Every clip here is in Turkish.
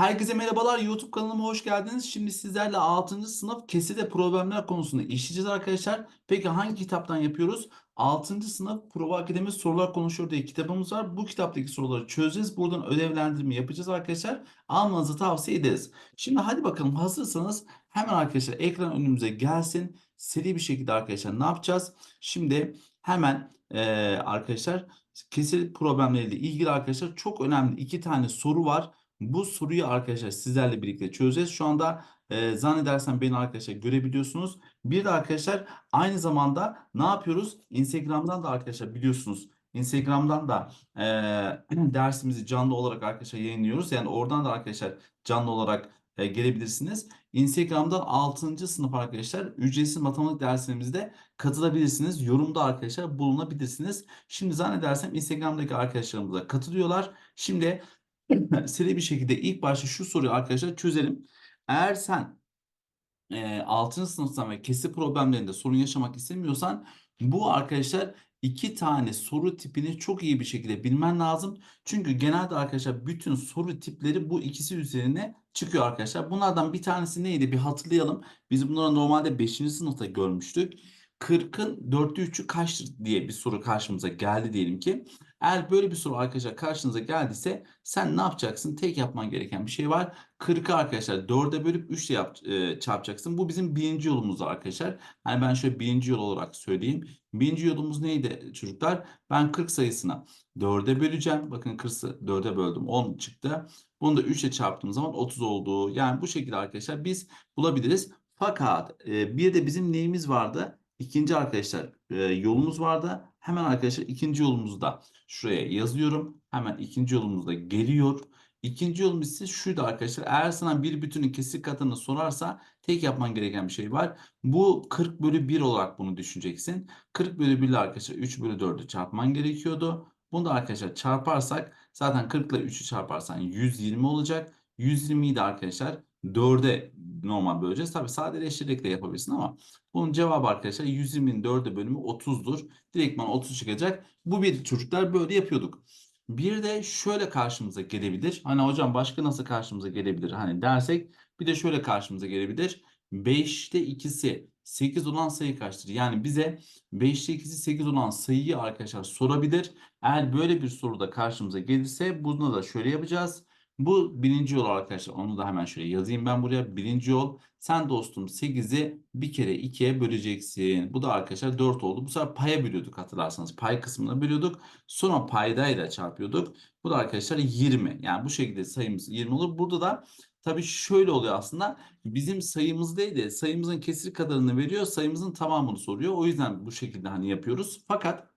Herkese merhabalar YouTube kanalıma hoş geldiniz. Şimdi sizlerle 6. sınıf keside problemler konusunu işleyeceğiz arkadaşlar. Peki hangi kitaptan yapıyoruz? 6. sınıf Prova Akademi Sorular Konuşuyor diye kitabımız var. Bu kitaptaki soruları çözeceğiz. Buradan ödevlendirme yapacağız arkadaşlar. Almanızı tavsiye ederiz. Şimdi hadi bakalım hazırsanız hemen arkadaşlar ekran önümüze gelsin. Seri bir şekilde arkadaşlar ne yapacağız? Şimdi hemen eee, arkadaşlar kesit problemleriyle ilgili arkadaşlar çok önemli iki tane soru var. Bu soruyu arkadaşlar sizlerle birlikte çözeceğiz. Şu anda e, zannedersem beni arkadaşlar görebiliyorsunuz. Bir de arkadaşlar aynı zamanda ne yapıyoruz? Instagram'dan da arkadaşlar biliyorsunuz. Instagram'dan da e, dersimizi canlı olarak arkadaşlar yayınlıyoruz. Yani oradan da arkadaşlar canlı olarak e, gelebilirsiniz. Instagram'dan 6. sınıf arkadaşlar ücretsiz matematik derslerimizde katılabilirsiniz. Yorumda arkadaşlar bulunabilirsiniz. Şimdi zannedersem Instagram'daki arkadaşlarımız da katılıyorlar. Şimdi seri bir şekilde ilk başta şu soruyu arkadaşlar çözelim. Eğer sen e, 6. sınıftan ve kesi problemlerinde sorun yaşamak istemiyorsan bu arkadaşlar iki tane soru tipini çok iyi bir şekilde bilmen lazım. Çünkü genelde arkadaşlar bütün soru tipleri bu ikisi üzerine çıkıyor arkadaşlar. Bunlardan bir tanesi neydi bir hatırlayalım. Biz bunları normalde 5. sınıfta görmüştük. 40'ın 4'te 3'ü kaçtır diye bir soru karşımıza geldi diyelim ki. Eğer böyle bir soru arkadaşlar karşınıza geldiyse sen ne yapacaksın? Tek yapman gereken bir şey var. 40'ı arkadaşlar 4'e bölüp 3 ile yap, e, çarpacaksın. Bu bizim birinci yolumuz arkadaşlar. Hani ben şöyle birinci yol olarak söyleyeyim. Birinci yolumuz neydi çocuklar? Ben 40 sayısına 4'e böleceğim. Bakın 40'ı 4'e böldüm 10 çıktı. Bunu da 3 ile çarptığım zaman 30 oldu. Yani bu şekilde arkadaşlar biz bulabiliriz. Fakat e, bir de bizim neyimiz vardı? İkinci arkadaşlar e, yolumuz vardı. Hemen arkadaşlar ikinci yolumuzu da şuraya yazıyorum. Hemen ikinci yolumuz da geliyor. İkinci yolumuz ise şuydu arkadaşlar. Eğer sana bir bütünün kesir katını sorarsa tek yapman gereken bir şey var. Bu 40 bölü 1 olarak bunu düşüneceksin. 40 bölü 1 ile arkadaşlar 3 bölü 4'ü çarpman gerekiyordu. Bunu da arkadaşlar çarparsak zaten 40 ile 3'ü çarparsan 120 olacak. 120'yi de arkadaşlar 4'e normal böleceğiz. Tabi sadeleştirerek de yapabilirsin ama bunun cevabı arkadaşlar 120'nin 4'e bölümü 30'dur. Direktman 30 çıkacak. Bu bir çocuklar böyle yapıyorduk. Bir de şöyle karşımıza gelebilir. Hani hocam başka nasıl karşımıza gelebilir? Hani dersek bir de şöyle karşımıza gelebilir. 5'te ikisi 8 olan sayı kaçtır? Yani bize 5'te ikisi 8 olan sayıyı arkadaşlar sorabilir. Eğer böyle bir soru da karşımıza gelirse bunu da şöyle yapacağız. Bu birinci yol arkadaşlar. Onu da hemen şöyle yazayım ben buraya. Birinci yol. Sen dostum 8'i bir kere 2'ye böleceksin. Bu da arkadaşlar 4 oldu. Bu sefer paya bölüyorduk hatırlarsanız. Pay kısmına bölüyorduk. Sonra paydayla çarpıyorduk. Bu da arkadaşlar 20. Yani bu şekilde sayımız 20 olur. Burada da tabii şöyle oluyor aslında. Bizim sayımız değil de sayımızın kesir kadarını veriyor. Sayımızın tamamını soruyor. O yüzden bu şekilde hani yapıyoruz. Fakat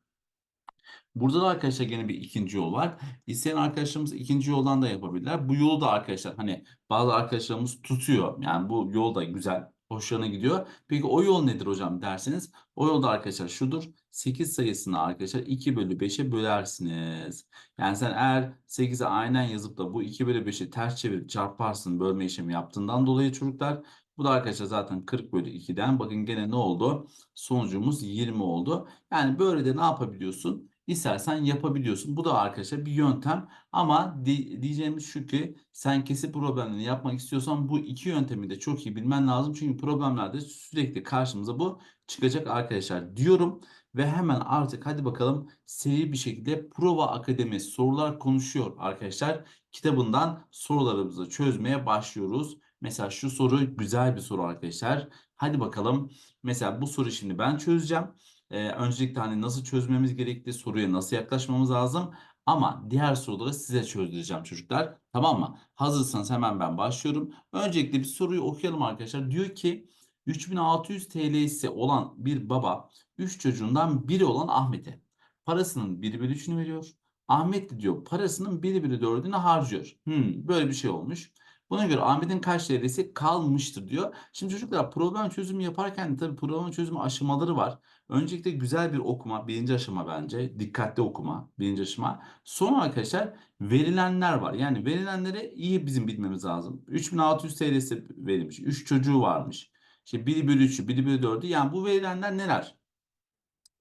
Burada da arkadaşlar gene bir ikinci yol var. İsteyen arkadaşlarımız ikinci yoldan da yapabilirler. Bu yolu da arkadaşlar hani bazı arkadaşlarımız tutuyor. Yani bu yol da güzel. Hoşlarına gidiyor. Peki o yol nedir hocam derseniz. O yolda arkadaşlar şudur. 8 sayısını arkadaşlar 2 bölü 5'e bölersiniz. Yani sen eğer 8'e aynen yazıp da bu 2 bölü 5'i ters çevirip çarparsın bölme işlemi yaptığından dolayı çocuklar. Bu da arkadaşlar zaten 40 bölü 2'den. Bakın gene ne oldu? Sonucumuz 20 oldu. Yani böyle de ne yapabiliyorsun? İstersen yapabiliyorsun. Bu da arkadaşlar bir yöntem ama di- diyeceğimiz şu ki sen kesip problemlerini yapmak istiyorsan bu iki yöntemi de çok iyi bilmen lazım. Çünkü problemlerde sürekli karşımıza bu çıkacak arkadaşlar diyorum. Ve hemen artık hadi bakalım seri bir şekilde Prova Akademi sorular konuşuyor arkadaşlar. Kitabından sorularımızı çözmeye başlıyoruz. Mesela şu soru güzel bir soru arkadaşlar. Hadi bakalım. Mesela bu soru şimdi ben çözeceğim. Ee, öncelikle hani nasıl çözmemiz gerektiği, soruya nasıl yaklaşmamız lazım. Ama diğer soruları size çözdüreceğim çocuklar. Tamam mı? Hazırsanız hemen ben başlıyorum. Öncelikle bir soruyu okuyalım arkadaşlar. Diyor ki 3600 TL'si olan bir baba 3 çocuğundan biri olan Ahmet'e parasının 1 bölü 3'ünü veriyor. Ahmet de diyor parasının 1 bölü 4'ünü harcıyor. Hmm, böyle bir şey olmuş. Buna göre Ahmet'in kaç TL'si kalmıştır diyor. Şimdi çocuklar problem çözümü yaparken de tabii problem çözümü aşamaları var. Öncelikle güzel bir okuma, birinci aşama bence. Dikkatli okuma, birinci aşama. Sonra arkadaşlar verilenler var. Yani verilenleri iyi bizim bilmemiz lazım. 3600 TL'si verilmiş. 3 çocuğu varmış. İşte 1 bölü 3'ü, 1 bölü 4'ü. Yani bu verilenler neler?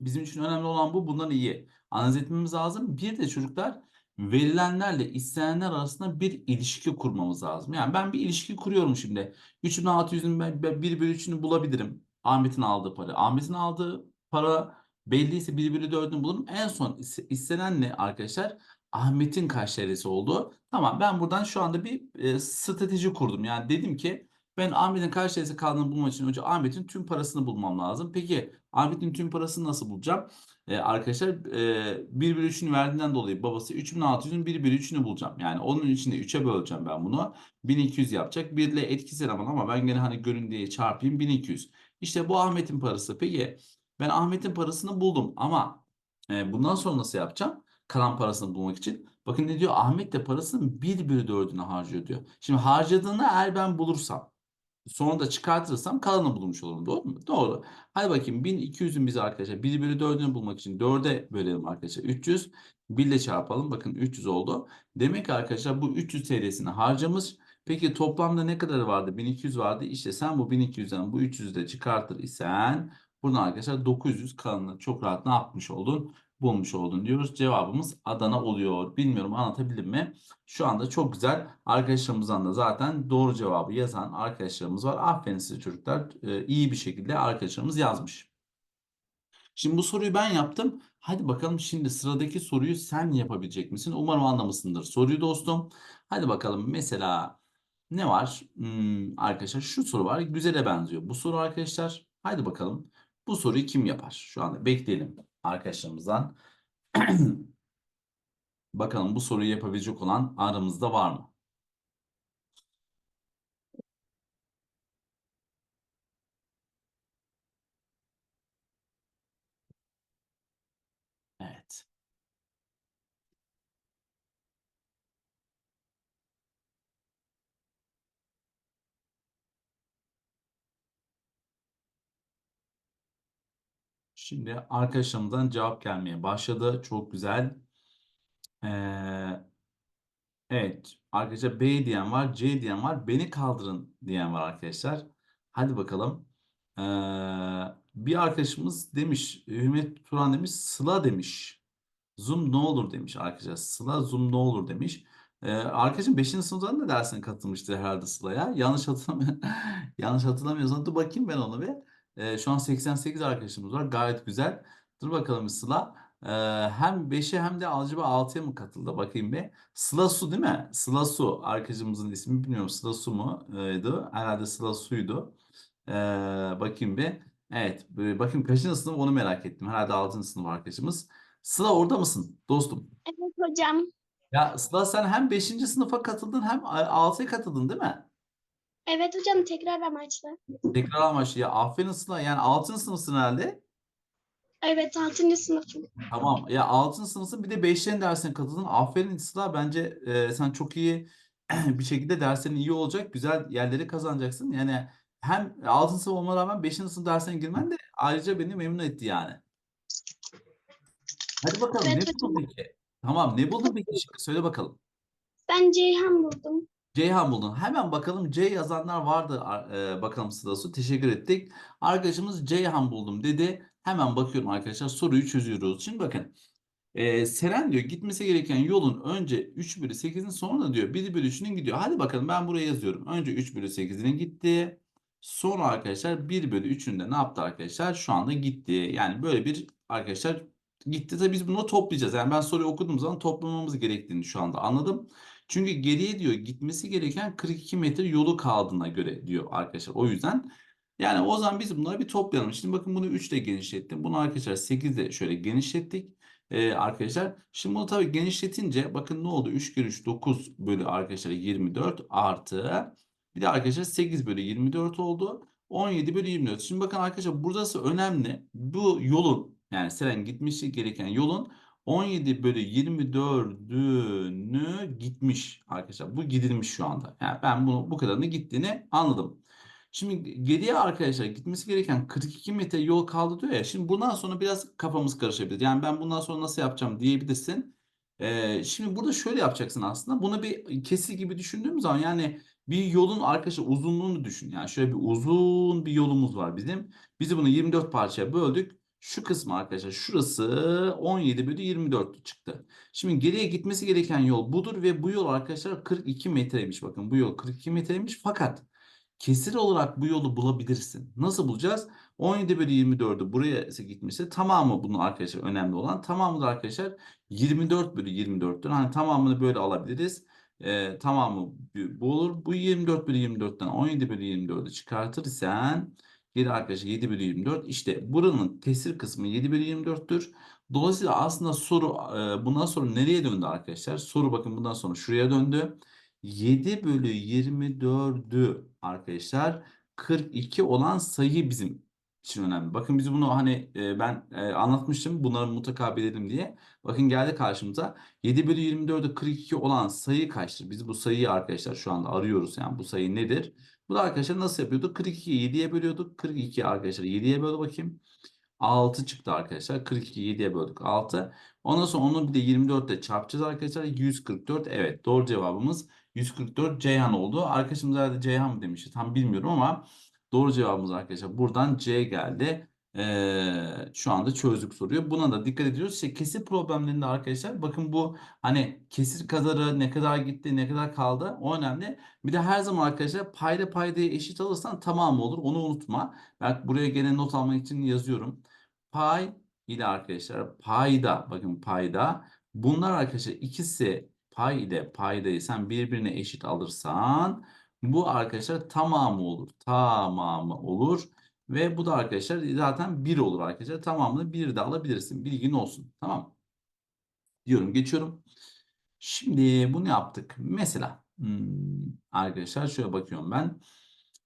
Bizim için önemli olan bu. Bundan iyi analiz etmemiz lazım. Bir de çocuklar verilenlerle istenenler arasında bir ilişki kurmamız lazım. Yani ben bir ilişki kuruyorum şimdi. 3600'ün ben ben 1 bölü 3'ünü bulabilirim. Ahmet'in aldığı para. Ahmet'in aldığı para belliyse 1 bölü 4'ünü bulurum. En son is- istenen ne arkadaşlar? Ahmet'in kaç oldu? Tamam ben buradan şu anda bir e, strateji kurdum. Yani dedim ki ben Ahmet'in kaç TL'si kaldığını bulmak için önce Ahmet'in tüm parasını bulmam lazım. Peki Ahmet'in tüm parasını nasıl bulacağım? E, arkadaşlar e, 1 bölü 3'ünü verdiğinden dolayı babası 3600'ün 1 bölü 3'ünü bulacağım. Yani onun içinde 3'e böleceğim ben bunu. 1200 yapacak. 1 ile etkisiz eleman ama ben gene hani görün diye çarpayım 1200. İşte bu Ahmet'in parası. Peki ben Ahmet'in parasını buldum ama e, bundan sonra nasıl yapacağım? Kalan parasını bulmak için. Bakın ne diyor? Ahmet de parasının 1 bölü 4'ünü harcıyor diyor. Şimdi harcadığını eğer ben bulursam Sonra da çıkartırsam kalanı bulmuş olurum. Doğru mu? Doğru. Hadi bakayım 1200'ün bize arkadaşlar 1 bölü 4'ünü bulmak için 4'e bölelim arkadaşlar. 300 1 ile çarpalım. Bakın 300 oldu. Demek ki arkadaşlar bu 300 TL'sini harcamış. Peki toplamda ne kadar vardı? 1200 vardı. İşte sen bu 1200'den bu 300'ü de çıkartır isen buradan arkadaşlar 900 kalanını çok rahat ne yapmış oldun? Bulmuş oldun diyoruz. Cevabımız Adana oluyor. Bilmiyorum anlatabildim mi? Şu anda çok güzel arkadaşlarımızdan da zaten doğru cevabı yazan arkadaşlarımız var. Aferin size çocuklar. Ee, iyi bir şekilde arkadaşlarımız yazmış. Şimdi bu soruyu ben yaptım. Hadi bakalım şimdi sıradaki soruyu sen yapabilecek misin? Umarım anlamışsındır soruyu dostum. Hadi bakalım mesela ne var? Hmm, arkadaşlar şu soru var. Güzele benziyor. Bu soru arkadaşlar. Hadi bakalım. Bu soruyu kim yapar? Şu anda bekleyelim arkadaşlarımızdan. Bakalım bu soruyu yapabilecek olan aramızda var mı? Evet. Şimdi arkadaşlarımızdan cevap gelmeye başladı. Çok güzel. Ee, evet. Arkadaşlar B diyen var, C diyen var. Beni kaldırın diyen var arkadaşlar. Hadi bakalım. Ee, bir arkadaşımız demiş, Ümit Turan demiş, Sıla demiş. Zoom ne olur demiş arkadaşlar. Sıla Zoom ne olur demiş. Ee, arkadaşım 5. sınıftan da dersine katılmıştı herhalde Sıla'ya. Yanlış hatırlamıyorum. Yanlış hatırlamıyorsam dur bakayım ben onu bir. Ee, şu an 88 arkadaşımız var. Gayet güzel. Dur bakalım Sıla. Ee, hem 5'e hem de Algebra 6'ya mı katıldı? Bakayım bir. Sıla Su değil mi? Sıla Su arkadaşımızın ismi bilmiyorum. Sıla Su mu? Öyleydi. Herhalde Sıla Su'ydu. Ee, bakayım bir. Evet. Bakayım kaçıncı sınıf onu merak ettim. Herhalde 6. sınıf arkadaşımız. Sıla orada mısın dostum? Evet hocam. Ya Sıla sen hem 5. sınıfa katıldın hem 6'ya katıldın değil mi? Evet hocam tekrar amaçlı. Tekrar amaçlı ya aferin Sıla yani 6. sınıfsın herhalde. Evet 6. sınıfım. Tamam ya 6. sınıfsın bir de 5'lerin dersine katıldın. Aferin Sıla bence e, sen çok iyi bir şekilde derslerin iyi olacak. Güzel yerleri kazanacaksın. Yani hem 6. sınıf olmana rağmen 5. sınıf dersine girmen de ayrıca beni memnun etti yani. Hadi bakalım Evet ne buldun peki? Tamam ne buldun peki? Söyle bakalım. Ben Ceyhan buldum. Ceyhan buldun. Hemen bakalım C yazanlar vardı. ar- e, bakalım Sıla Teşekkür ettik. Arkadaşımız Ceyhan buldum dedi. Hemen bakıyorum arkadaşlar soruyu çözüyoruz. Şimdi bakın. E, Seren diyor gitmesi gereken yolun önce 3 bölü 8'in sonra diyor 1 bölü 3'ünün gidiyor. Hadi bakalım ben buraya yazıyorum. Önce 3 bölü 8'inin gitti. Sonra arkadaşlar 1 bölü 3'ün de ne yaptı arkadaşlar? Şu anda gitti. Yani böyle bir arkadaşlar gitti. Tabii biz bunu toplayacağız. Yani ben soruyu okuduğum zaman toplamamız gerektiğini şu anda anladım. Çünkü geriye diyor gitmesi gereken 42 metre yolu kaldığına göre diyor arkadaşlar. O yüzden yani o zaman biz bunları bir toplayalım. Şimdi bakın bunu 3 ile genişlettim. Bunu arkadaşlar 8 ile şöyle genişlettik. Ee, arkadaşlar şimdi bunu tabii genişletince bakın ne oldu? 3 kere 3 9 bölü arkadaşlar 24 artı bir de arkadaşlar 8 bölü 24 oldu. 17 bölü 24. Şimdi bakın arkadaşlar burası önemli. Bu yolun yani Seren gitmesi gereken yolun 17 bölü 24'ünü gitmiş arkadaşlar. Bu gidilmiş şu anda. Yani ben bunu bu kadarını gittiğini anladım. Şimdi geriye arkadaşlar gitmesi gereken 42 metre yol kaldı diyor ya. Şimdi bundan sonra biraz kafamız karışabilir. Yani ben bundan sonra nasıl yapacağım diyebilirsin. Ee, şimdi burada şöyle yapacaksın aslında. Bunu bir kesi gibi düşündüğüm zaman yani bir yolun arkadaşlar uzunluğunu düşün. Yani şöyle bir uzun bir yolumuz var bizim. Biz bunu 24 parçaya böldük. Şu kısmı arkadaşlar şurası 17 bölü 24 çıktı. Şimdi geriye gitmesi gereken yol budur ve bu yol arkadaşlar 42 metreymiş. Bakın bu yol 42 metreymiş fakat kesir olarak bu yolu bulabilirsin. Nasıl bulacağız? 17 bölü 24'ü buraya gitmişse tamamı bunun arkadaşlar önemli olan. Tamamı da arkadaşlar 24 bölü 24'tür. Hani tamamını böyle alabiliriz. Ee, tamamı bu olur. Bu 24 bölü 24'ten 17 bölü 24'ü çıkartırsan geri arkadaşlar 7 bölü 24. İşte buranın tesir kısmı 7 bölü 24'tür. Dolayısıyla aslında soru e, bundan sonra nereye döndü arkadaşlar? Soru bakın bundan sonra şuraya döndü. 7 bölü 24'ü arkadaşlar 42 olan sayı bizim için önemli. Bakın biz bunu hani e, ben e, anlatmıştım bunları mutlaka bilelim diye. Bakın geldi karşımıza 7 bölü 24'ü 42 olan sayı kaçtır? Biz bu sayıyı arkadaşlar şu anda arıyoruz. Yani bu sayı nedir? Bu da arkadaşlar nasıl yapıyorduk? 42'yi 7'ye bölüyorduk. 42 arkadaşlar 7'ye böl bakayım. 6 çıktı arkadaşlar. 42 7'ye böldük 6. Ondan sonra onu bir de 24 ile çarpacağız arkadaşlar. 144 evet doğru cevabımız 144 Ceyhan oldu. Arkadaşımız herhalde Ceyhan mı demişti tam bilmiyorum ama doğru cevabımız arkadaşlar buradan C geldi. Ee, şu anda çözdük soruyu. Buna da dikkat ediyoruz. İşte kesir problemlerinde arkadaşlar bakın bu hani kesir kadarı ne kadar gitti ne kadar kaldı o önemli. Bir de her zaman arkadaşlar payda paydayı eşit alırsan tamam olur onu unutma. Ben buraya gene not almak için yazıyorum. Pay ile arkadaşlar payda bakın payda bunlar arkadaşlar ikisi pay ile paydayı sen birbirine eşit alırsan bu arkadaşlar tamamı olur. Tamamı olur. Ve bu da arkadaşlar zaten 1 olur arkadaşlar. Tamamını 1 de alabilirsin. Bilgin olsun. Tamam. Diyorum geçiyorum. Şimdi bunu yaptık. Mesela hmm, arkadaşlar şöyle bakıyorum ben.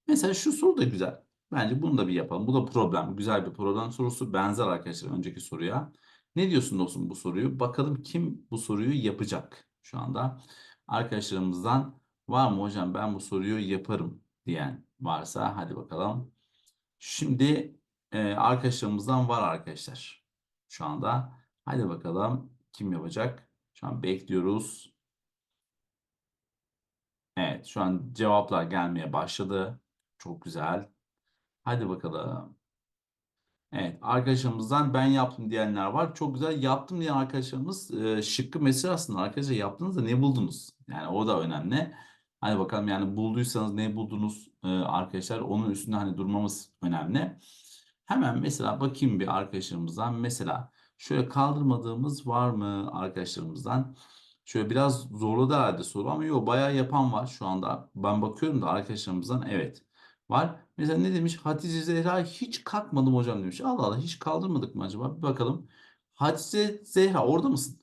Mesela şu soru da güzel. Bence bunu da bir yapalım. Bu da problem. Güzel bir problem sorusu. Benzer arkadaşlar önceki soruya. Ne diyorsun dostum bu soruyu? Bakalım kim bu soruyu yapacak şu anda. Arkadaşlarımızdan var mı hocam ben bu soruyu yaparım diyen varsa hadi bakalım. Şimdi e, arkadaşlarımızdan var arkadaşlar. Şu anda. Hadi bakalım kim yapacak? Şu an bekliyoruz. Evet şu an cevaplar gelmeye başladı. Çok güzel. Hadi bakalım. Evet arkadaşlarımızdan ben yaptım diyenler var. Çok güzel yaptım diyen arkadaşlarımız e, şıkkı mesaj aslında arkadaşlar yaptınız da ne buldunuz? Yani o da önemli. Hadi bakalım yani bulduysanız ne buldunuz e, arkadaşlar onun üstünde hani durmamız önemli. Hemen mesela bakayım bir arkadaşlarımızdan mesela şöyle kaldırmadığımız var mı arkadaşlarımızdan? Şöyle biraz zorladı herhalde soru ama yok bayağı yapan var şu anda. Ben bakıyorum da arkadaşlarımızdan evet var. Mesela ne demiş? Hatice Zehra hiç kalkmadım hocam demiş. Allah Allah hiç kaldırmadık mı acaba? Bir bakalım. Hatice Zehra orada mısın?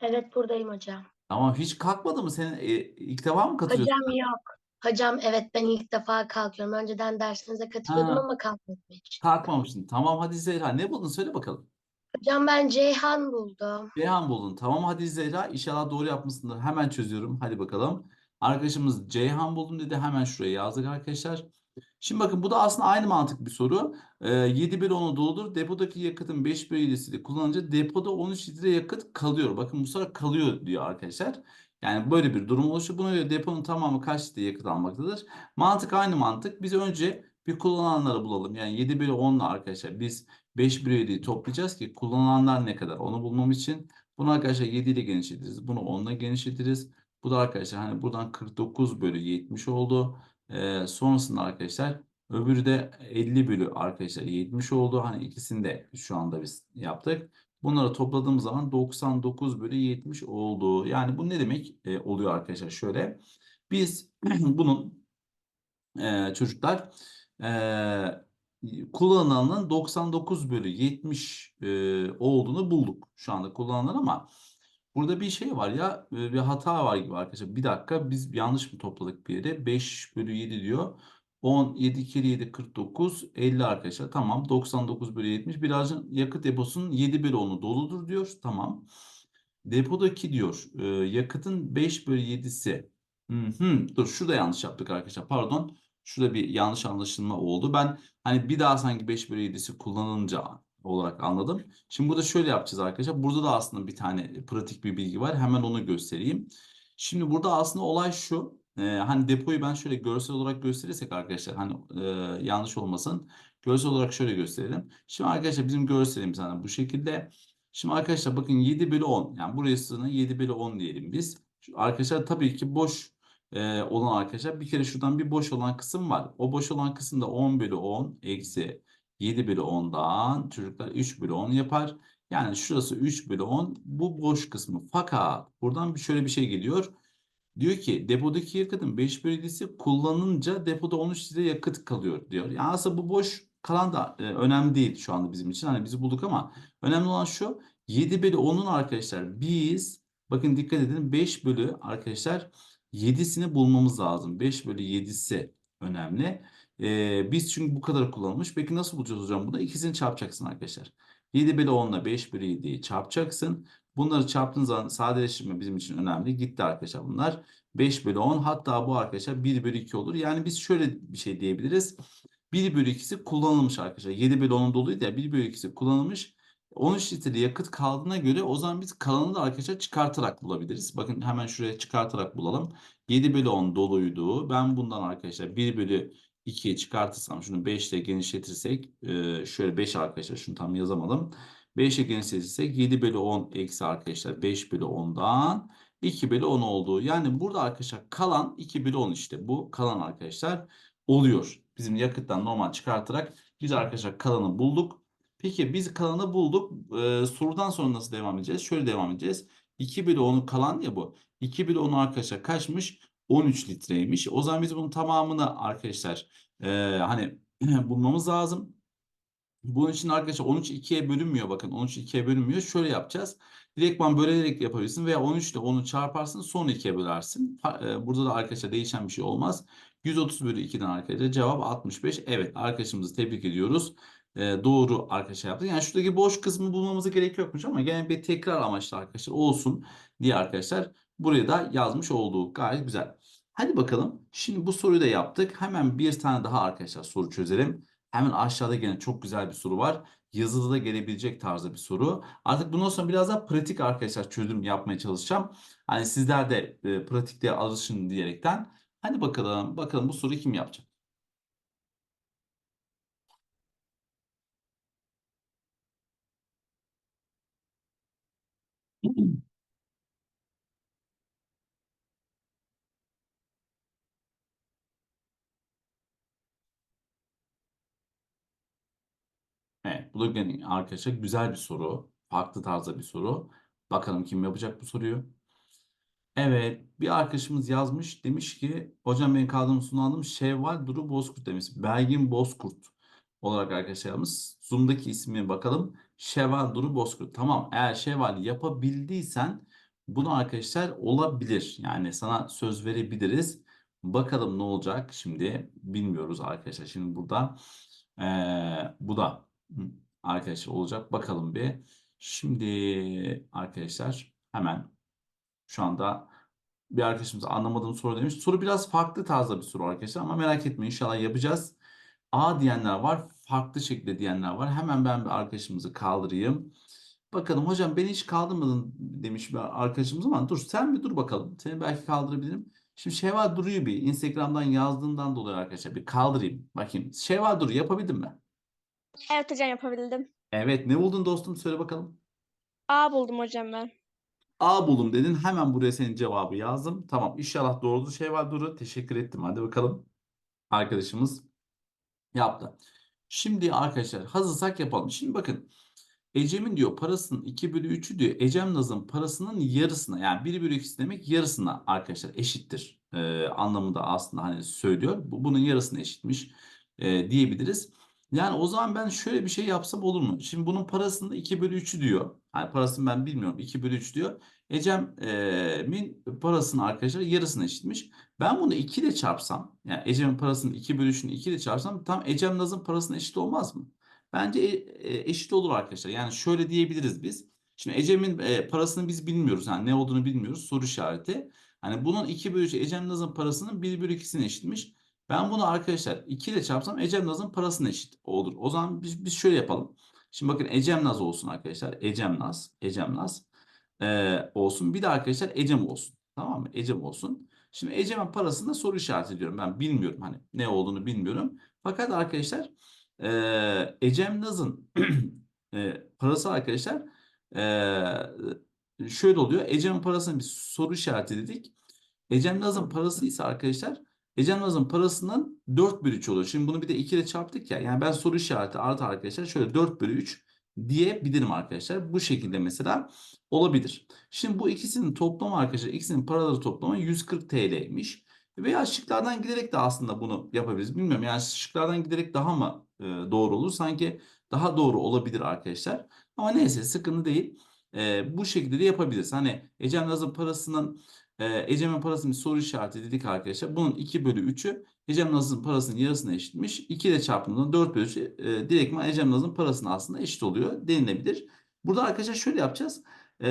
Evet buradayım hocam. Tamam hiç kalkmadı mı? Senin e, ilk defa mı katılıyorsun? Hocam yok. Hocam evet ben ilk defa kalkıyorum. Önceden dersinize katılıyordum Ha. ama kalkmadım hiç. Kalkmamışsın. Tamam hadi Zehra ne buldun söyle bakalım. Hocam ben Ceyhan buldum. Ceyhan buldun. Tamam hadi Zehra inşallah doğru yapmışsındır. Hemen çözüyorum. Hadi bakalım. Arkadaşımız Ceyhan buldum dedi. Hemen şuraya yazdık arkadaşlar. Şimdi bakın bu da aslında aynı mantık bir soru. Ee, 7 bölü 10'u doludur. Depodaki yakıtın 5 bölü 7'si kullanınca depoda 13 litre yakıt kalıyor. Bakın bu sefer kalıyor diyor arkadaşlar. Yani böyle bir durum oluşuyor. Buna göre deponun tamamı kaç litre yakıt almaktadır? Mantık aynı mantık. Biz önce bir kullananları bulalım. Yani 7 bölü 10 ile arkadaşlar biz 5 bölü 7'yi toplayacağız ki kullanılanlar ne kadar onu bulmam için. Bunu arkadaşlar 7 ile genişletiriz. Bunu 10 ile genişletiriz. Bu da arkadaşlar hani buradan 49 bölü 70 oldu. Ee, sonrasında arkadaşlar öbürü de 50 bölü arkadaşlar 70 oldu. Hani ikisini de şu anda biz yaptık. Bunları topladığımız zaman 99 bölü 70 oldu. Yani bu ne demek e, oluyor arkadaşlar? Şöyle biz bunun e, çocuklar e, kullanılanın 99 bölü 70 e, olduğunu bulduk şu anda kullanılan ama burada bir şey var ya bir hata var gibi arkadaşlar. Bir dakika biz yanlış mı topladık bir yere? 5 bölü 7 diyor. 10, 7 kere 7 49, 50 arkadaşlar. Tamam 99 bölü 70. Birazcık yakıt deposunun 7 bölü 10'u doludur diyor. Tamam. Depodaki diyor yakıtın 5 bölü 7'si. Hı hı, dur şurada yanlış yaptık arkadaşlar. Pardon. Şurada bir yanlış anlaşılma oldu. Ben hani bir daha sanki 5 bölü 7'si kullanılınca olarak anladım. Şimdi burada şöyle yapacağız arkadaşlar. Burada da aslında bir tane pratik bir bilgi var. Hemen onu göstereyim. Şimdi burada aslında olay şu. e, hani depoyu ben şöyle görsel olarak gösterirsek arkadaşlar hani e, yanlış olmasın. Görsel olarak şöyle gösterelim. Şimdi arkadaşlar bizim görselimiz hani bu şekilde. Şimdi arkadaşlar bakın 7 bölü 10 yani burasını 7 bölü 10 diyelim biz. Arkadaşlar tabii ki boş e, olan arkadaşlar bir kere şuradan bir boş olan kısım var. O boş olan kısım da 10 bölü 10 eksi 7 bölü 10'dan çocuklar 3 bölü 10 yapar. Yani şurası 3 bölü 10 bu boş kısmı. Fakat buradan şöyle bir şey geliyor. Diyor ki depodaki yakıtın 5 bölü 7'si kullanınca depoda 13 litre yakıt kalıyor diyor. Yani aslında bu boş kalan da e, önemli değil şu anda bizim için. Hani bizi bulduk ama önemli olan şu 7 bölü 10'un arkadaşlar biz bakın dikkat edin 5 bölü arkadaşlar 7'sini bulmamız lazım. 5 bölü 7'si önemli. Ee, biz çünkü bu kadar kullanılmış. Peki nasıl bulacağız hocam bunu? İkisini çarpacaksın arkadaşlar. 7 bölü 10 ile 5 bölü 7'yi çarpacaksın. Bunları çarptığın zaman sadeleştirme bizim için önemli. Gitti arkadaşlar bunlar. 5 bölü 10 hatta bu arkadaşlar 1 bölü 2 olur. Yani biz şöyle bir şey diyebiliriz. 1 bölü 2'si kullanılmış arkadaşlar. 7 bölü 10'un doluydu ya 1 bölü 2'si kullanılmış. 13 litre yakıt kaldığına göre o zaman biz kalanını da arkadaşlar çıkartarak bulabiliriz. Bakın hemen şuraya çıkartarak bulalım. 7 bölü 10 doluydu. Ben bundan arkadaşlar 1 bölü 2'ye çıkartırsam şunu 5 ile genişletirsek e, şöyle 5 arkadaşlar şunu tam yazamadım. 5 ile genişletirsek 7 bölü 10 eksi arkadaşlar 5 bölü 10'dan 2 bölü 10 oldu. Yani burada arkadaşlar kalan 2 bölü 10 işte bu kalan arkadaşlar oluyor. Bizim yakıttan normal çıkartarak biz arkadaşlar kalanı bulduk. Peki biz kalanı bulduk. Ee, sorudan sonra nasıl devam edeceğiz? Şöyle devam edeceğiz. 2 bölü 10'u kalan ya bu. 2 bölü 10'u arkadaşlar kaçmış? 13 litreymiş. O zaman biz bunun tamamını arkadaşlar e, hani bulmamız lazım. Bunun için arkadaşlar 13 2'ye bölünmüyor bakın 13 2'ye bölünmüyor. Şöyle yapacağız. Direktman bölerek yapabilirsin veya 13 ile 10'u çarparsın sonra 2'ye bölersin. Burada da arkadaşlar değişen bir şey olmaz. 130 bölü 2'den arkadaşlar cevap 65. Evet arkadaşımızı tebrik ediyoruz. E, doğru arkadaşlar yaptı. Yani şuradaki boş kısmı bulmamıza gerek yokmuş ama gene bir tekrar amaçlı arkadaşlar olsun diye arkadaşlar buraya da yazmış olduk. Gayet güzel. Hadi bakalım. Şimdi bu soruyu da yaptık. Hemen bir tane daha arkadaşlar soru çözelim. Hemen aşağıda gene çok güzel bir soru var. Yazıda da gelebilecek tarzda bir soru. Artık bundan sonra biraz daha pratik arkadaşlar çözüm yapmaya çalışacağım. Hani sizler de e, pratikte alışın diyerekten. Hadi bakalım. Bakalım bu soruyu kim yapacak? Evet, bu arkadaşlar güzel bir soru. Farklı tarzda bir soru. Bakalım kim yapacak bu soruyu. Evet, bir arkadaşımız yazmış. Demiş ki, hocam benim kaldığım sunandım Şevval Duru Bozkurt demiş. Belgin Bozkurt olarak arkadaşlar yazmış. Zoom'daki ismine bakalım. Şevval Duru Bozkurt. Tamam, eğer Şevval yapabildiysen bunu arkadaşlar olabilir. Yani sana söz verebiliriz. Bakalım ne olacak şimdi bilmiyoruz arkadaşlar. Şimdi burada eee, bu da arkadaşlar olacak. Bakalım bir. Şimdi arkadaşlar hemen şu anda bir arkadaşımız anlamadığım soru demiş. Soru biraz farklı tarzda bir soru arkadaşlar ama merak etmeyin inşallah yapacağız. A diyenler var, farklı şekilde diyenler var. Hemen ben bir arkadaşımızı kaldırayım. Bakalım hocam beni hiç kaldırmadın demiş bir arkadaşımız ama dur sen bir dur bakalım. Seni belki kaldırabilirim. Şimdi Şevval Duru'yu bir Instagram'dan yazdığından dolayı arkadaşlar bir kaldırayım. Bakayım. Şevval Duru yapabildin mi? Evet hocam yapabildim. Evet ne buldun dostum söyle bakalım. A buldum hocam ben. A buldum dedin. Hemen buraya senin cevabı yazdım. Tamam inşallah doğrudur Şevval Duru. Teşekkür ettim. Hadi bakalım. Arkadaşımız yaptı. Şimdi arkadaşlar hazırsak yapalım. Şimdi bakın Ecem'in diyor parasının 2 bölü 3'ü diyor. Ecem Naz'ın parasının yarısına yani 1 bölü 2'si demek yarısına arkadaşlar eşittir. Ee, anlamında aslında hani söylüyor. Bu, bunun yarısına eşitmiş e, diyebiliriz. Yani o zaman ben şöyle bir şey yapsam olur mu? Şimdi bunun parasının 2 bölü 3'ü diyor. Hani parasını ben bilmiyorum 2 bölü 3 diyor. Ecem'in parasının arkadaşlar yarısına eşitmiş. Ben bunu 2 ile çarpsam yani Ecem'in parasının 2 bölü 3'ünü 2 ile çarpsam tam Ecem Naz'ın parasına eşit olmaz mı? Bence e- e, eşit olur arkadaşlar. Yani şöyle diyebiliriz biz. Şimdi Ecem'in e, parasını biz bilmiyoruz. Yani ne olduğunu bilmiyoruz. Soru işareti. Hani bunun 2 bölü 3 Ecem Naz'ın parasının 1 bölü 2'sine eşitmiş. Ben bunu arkadaşlar 2 ile çarpsam Ecem Naz'ın parasına eşit olur. O zaman biz, biz şöyle yapalım. Şimdi bakın Ecem Naz olsun arkadaşlar. Ecem Naz. Ecem Naz. e, olsun. Bir de arkadaşlar Ecem olsun. Tamam mı? Ecem olsun. Şimdi Ecem'in parasında soru işareti ediyorum. Ben bilmiyorum hani ne olduğunu bilmiyorum. Fakat arkadaşlar eee Ecem Naz'ın eee, parası arkadaşlar eee, şöyle oluyor. Ecem'in parasına bir soru işareti dedik. Ecem Naz'ın parası ise arkadaşlar Ecem Naz'ın parasının 4 bölü 3 oluyor. Şimdi bunu bir de 2 ile çarptık ya. Yani ben soru işareti artı arkadaşlar şöyle 4 bölü 3 diyebilirim arkadaşlar. Bu şekilde mesela olabilir. Şimdi bu ikisinin toplamı arkadaşlar ikisinin paraları toplamı 140 TL'ymiş. Veya şıklardan giderek de aslında bunu yapabiliriz. Bilmiyorum yani şıklardan giderek daha mı e, doğru olur? Sanki daha doğru olabilir arkadaşlar. Ama neyse sıkıntı değil. E, bu şekilde de yapabiliriz. Hani Ecem Naz'ın parasının e, Ecem'in parasının bir soru işareti dedik arkadaşlar. Bunun 2 bölü 3'ü Ecem Naz'ın parasının yarısına eşitmiş. 2 ile çarptığımızda 4 bölü 3 e, direktman Ecem Naz'ın parasına aslında eşit oluyor denilebilir. Burada arkadaşlar şöyle yapacağız. E,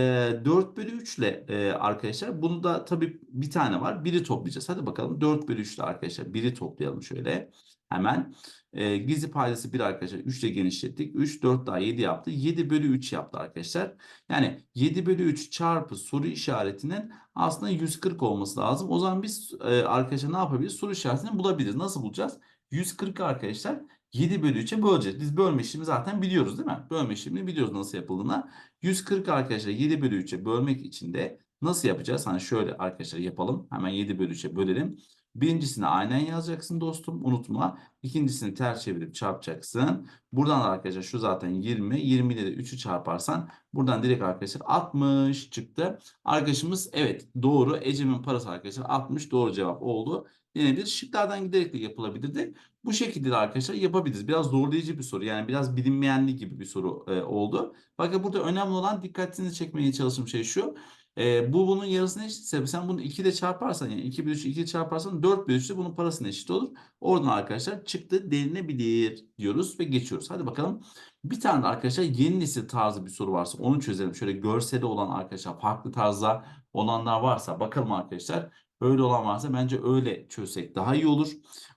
4 bölü 3 ile e, arkadaşlar bunu da tabii bir tane var. Biri toplayacağız. Hadi bakalım 4 bölü 3 ile arkadaşlar biri toplayalım şöyle. Hemen e, gizli paydası 1 arkadaşlar 3 ile genişlettik. 3 4 daha 7 yaptı. 7 bölü 3 yaptı arkadaşlar. Yani 7 bölü 3 çarpı soru işaretinin aslında 140 olması lazım. O zaman biz e, arkadaşlar ne yapabiliriz? Soru işaretini bulabiliriz. Nasıl bulacağız? 140'ı arkadaşlar 7 bölü 3'e böleceğiz. Biz bölme işlemi zaten biliyoruz değil mi? Bölme işlemini biliyoruz nasıl yapıldığını. 140 arkadaşlar 7 bölü 3'e bölmek için de nasıl yapacağız? Hani şöyle arkadaşlar yapalım. Hemen 7 bölü 3'e bölelim. Birincisini aynen yazacaksın dostum. Unutma. İkincisini ters çevirip çarpacaksın. Buradan da arkadaşlar şu zaten 20. 20 ile de 3'ü çarparsan buradan direkt arkadaşlar 60 çıktı. Arkadaşımız evet doğru. Ecem'in parası arkadaşlar 60 doğru cevap oldu. Denebilir. Şıklardan giderek de yapılabilirdi. Bu şekilde de arkadaşlar yapabiliriz. Biraz zorlayıcı bir soru. Yani biraz bilinmeyenli gibi bir soru e, oldu. Bakın burada önemli olan dikkatinizi çekmeye çalıştığım şey şu. E, bu bunun yarısına eşitse sen bunu 2 ile çarparsan yani 2 bölü 3 2 ile çarparsan 4 bölü 3 de bunun parasına eşit olur. Oradan arkadaşlar çıktı denilebilir diyoruz ve geçiyoruz. Hadi bakalım. Bir tane de arkadaşlar yeni nesil tarzı bir soru varsa onu çözelim. Şöyle görseli olan arkadaşlar farklı tarzda olanlar varsa bakalım arkadaşlar. Öyle olan varsa bence öyle çözsek daha iyi olur.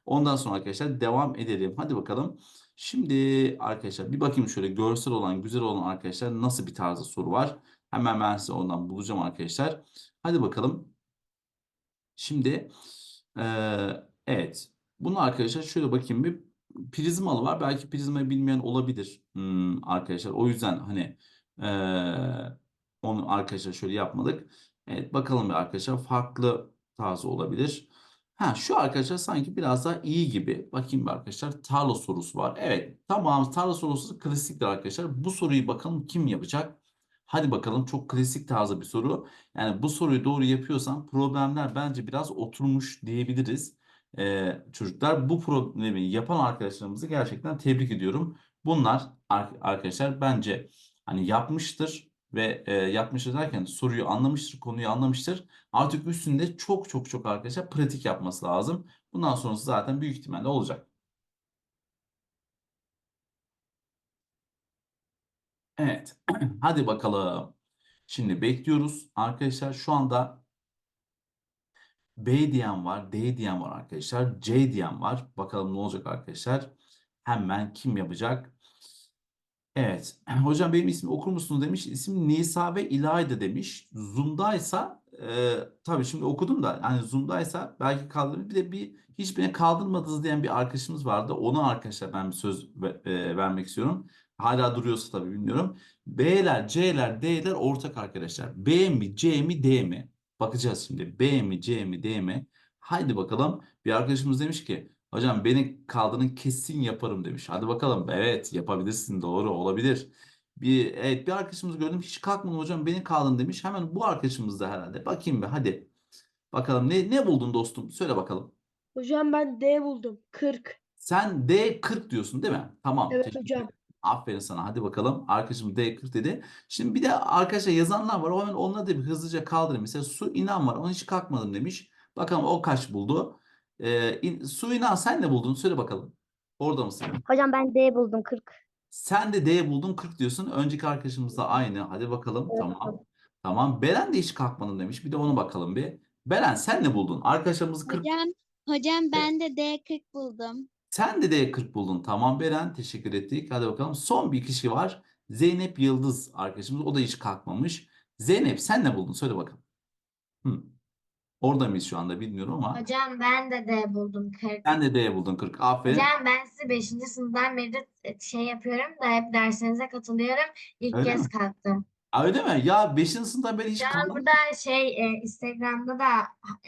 Ondan sonra arkadaşlar devam edelim. Hadi bakalım. Şimdi arkadaşlar bir bakayım şöyle görsel olan güzel olan arkadaşlar nasıl bir tarzda soru var. Hemen ben size ondan bulacağım arkadaşlar. Hadi bakalım. Şimdi eee, evet. Bunu arkadaşlar şöyle bakayım bir prizmalı var. Belki prizmayı bilmeyen olabilir hmm, arkadaşlar. O yüzden hani eee, onu arkadaşlar şöyle yapmadık. Evet bakalım bir arkadaşlar farklı tarzı olabilir. Ha şu arkadaşlar sanki biraz daha iyi gibi. Bakayım bir arkadaşlar tarla sorusu var. Evet tamam tarla sorusu klasiktir arkadaşlar. Bu soruyu bakalım kim yapacak? Hadi bakalım çok klasik tarzı bir soru. Yani bu soruyu doğru yapıyorsan problemler bence biraz oturmuş diyebiliriz. Ee, çocuklar bu problemi yapan arkadaşlarımızı gerçekten tebrik ediyorum. Bunlar ar- arkadaşlar bence hani yapmıştır ve e, yapmıştır derken soruyu anlamıştır, konuyu anlamıştır. Artık üstünde çok çok çok arkadaşlar pratik yapması lazım. Bundan sonrası zaten büyük ihtimalle olacak. Evet. Hadi bakalım. Şimdi bekliyoruz. Arkadaşlar şu anda B diyen var, D diyen var arkadaşlar. C diyen var. Bakalım ne olacak arkadaşlar. Hemen kim yapacak? Evet. Hocam benim ismi okur musunuz demiş. İsim Nisa ve İlayda demiş. Zoom'daysa e, tabii şimdi okudum da hani Zoom'daysa belki kaldırır. Bir de bir hiçbirine kaldırmadınız diyen bir arkadaşımız vardı. Ona arkadaşlar ben bir söz e, vermek istiyorum. Hala duruyorsa tabii bilmiyorum. B'ler, C'ler, D'ler ortak arkadaşlar. B mi, C mi, D mi? Bakacağız şimdi. B mi, C mi, D mi? Haydi bakalım. Bir arkadaşımız demiş ki hocam beni kaldırın kesin yaparım demiş. Hadi bakalım. Evet yapabilirsin doğru olabilir. Bir, evet bir arkadaşımız gördüm hiç kalkmadım hocam beni kaldırın demiş. Hemen bu arkadaşımız da herhalde. Bakayım bir hadi. Bakalım ne, ne buldun dostum? Söyle bakalım. Hocam ben D buldum. 40. Sen D 40 diyorsun değil mi? Tamam. Evet teşekkür hocam. Aferin sana. Hadi bakalım. Arkadaşım D40 dedi. Şimdi bir de arkadaşlar yazanlar var. O hemen onları da bir hızlıca kaldırayım. Mesela Su İnan var. Ona hiç kalkmadım demiş. Bakalım o kaç buldu. Ee, İn- Su İnan sen ne buldun? Söyle bakalım. Orada mısın? Hocam ben D buldum 40. Sen de D buldun 40 diyorsun. Önceki arkadaşımızla aynı. Hadi bakalım. Evet, Tamam. Tamam. Beren de hiç kalkmadım demiş. Bir de ona bakalım bir. Beren sen ne buldun? Arkadaşlarımız 40 Hocam, hocam ben de D40 buldum. Sen de D40 buldun. Tamam Beren teşekkür ettik. Hadi bakalım. Son bir kişi var. Zeynep Yıldız arkadaşımız. O da hiç kalkmamış. Zeynep sen ne buldun? Söyle bakalım. Hı. Orada mıyız şu anda bilmiyorum ama. Hocam ben de D buldum 40. Sen de D buldun 40. Aferin. Hocam ben sizi 5. sınıftan beri de şey yapıyorum da hep derslerinize katılıyorum. İlk Öyle kez mi? kalktım. Aa, öyle mi? Ya 5. sınıftan beri hiç Şu an burada şey e, Instagram'da da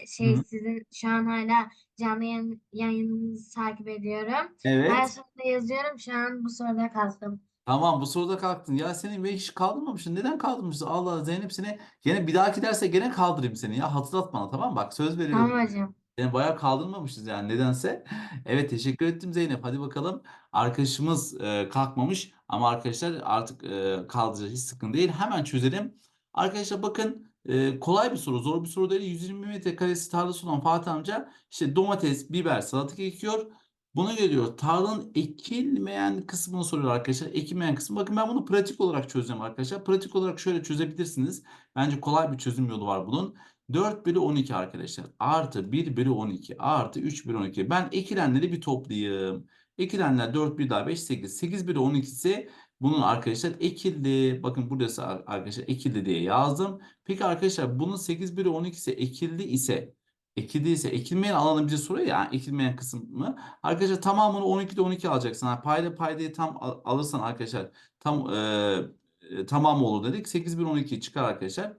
şey Hı. sizin şu an hala canlı yayın, yayınınızı takip ediyorum. Her Evet. soruda yazıyorum. Şu an bu soruda kalktım. Tamam bu soruda kalktın. Ya senin ve hiç kaldırmamışsın. Neden kaldırmışsın? Allah Allah Zeynep seni gene bir dahaki derse gene kaldırayım seni ya. Hatırlat bana tamam mı? Bak söz veriyorum. Tamam hocam. Seni bayağı kaldırmamışız yani nedense. Evet teşekkür ettim Zeynep. Hadi bakalım. Arkadaşımız e, kalkmamış ama arkadaşlar artık e, kaldıracağız. Hiç sıkıntı değil. Hemen çözelim. Arkadaşlar bakın e, kolay bir soru. Zor bir soru değil. 120 metrekaresi tarlası olan Fatih amca işte domates, biber, salatalık ekiyor. Buna geliyor. Tarlanın ekilmeyen kısmını soruyor arkadaşlar. Ekilmeyen kısmı. Bakın ben bunu pratik olarak çözeceğim arkadaşlar. Pratik olarak şöyle çözebilirsiniz. Bence kolay bir çözüm yolu var bunun. 4 bölü 12 arkadaşlar. Artı 1 bölü 12 artı 3 bölü 12. Ben ekilenleri bir toplayayım. Ekilenler 4 bir daha 5 8. 8 bölü 12 ise bunun arkadaşlar ekildi. Bakın burası ar- arkadaşlar ekildi diye yazdım. Peki arkadaşlar bunun 8 bölü 12 ise ekildi ise ekildi ise ekilmeyen alanı bize soruyor ya ekilmeyen kısmı. Arkadaşlar tamamını 12'de 12 alacaksın. Ha, payda paydayı tam al- alırsan arkadaşlar tam e, tamamı olur dedik. 8 bölü 12 çıkar arkadaşlar.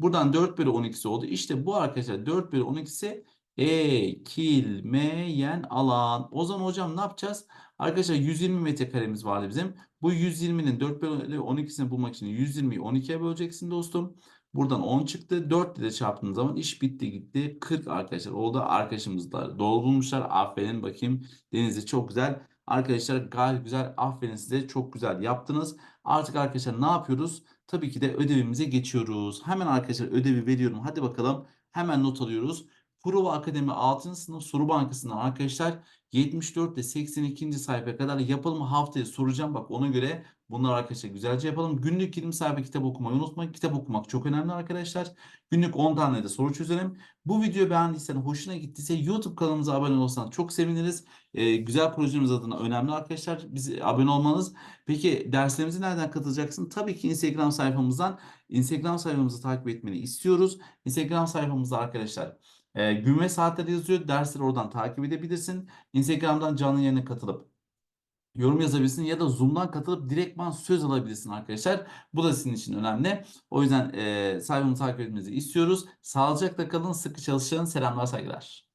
Buradan 4 bölü 12'si oldu. İşte bu arkadaşlar 4 bölü 12'si ekilmeyen alan. O zaman hocam ne yapacağız? Arkadaşlar 120 metrekaremiz vardı bizim. Bu 120'nin 4 bölü 12'sini bulmak için 120'yi 12'ye böleceksin dostum. Buradan 10 çıktı. 4 ile çarptığın zaman iş bitti gitti. 40 arkadaşlar oldu. Arkadaşımız da bulmuşlar. Aferin bakayım. Denizli çok güzel. Arkadaşlar gayet güzel. Aferin size. Çok güzel yaptınız. Artık arkadaşlar ne yapıyoruz? Tabii ki de ödevimize geçiyoruz. Hemen arkadaşlar ödevi veriyorum. Hadi bakalım. Hemen not alıyoruz. Prova Akademi 6. sınıf soru bankasından arkadaşlar 74 ile 82. sayfaya kadar yapalım. Haftaya soracağım. Bak ona göre bunlar arkadaşlar güzelce yapalım. Günlük 20 sayfa kitap okumayı unutmayın. Kitap okumak çok önemli arkadaşlar. Günlük 10 tane de soru çözelim. Bu videoyu beğendiysen, hoşuna gittiyse YouTube kanalımıza abone olursan çok seviniriz. Ee, güzel projemiz adına önemli arkadaşlar. Bize abone olmanız. Peki derslerimize nereden katılacaksın? Tabii ki Instagram sayfamızdan. Instagram sayfamızı takip etmeni istiyoruz. Instagram sayfamızda arkadaşlar e, gün ve saatler yazıyor. Dersleri oradan takip edebilirsin. Instagram'dan canlı yayına katılıp yorum yazabilirsin ya da Zoom'dan katılıp direktman söz alabilirsin arkadaşlar. Bu da sizin için önemli. O yüzden e, sayfamızı takip etmenizi istiyoruz. Sağlıcakla kalın, sıkı çalışın. Selamlar, saygılar.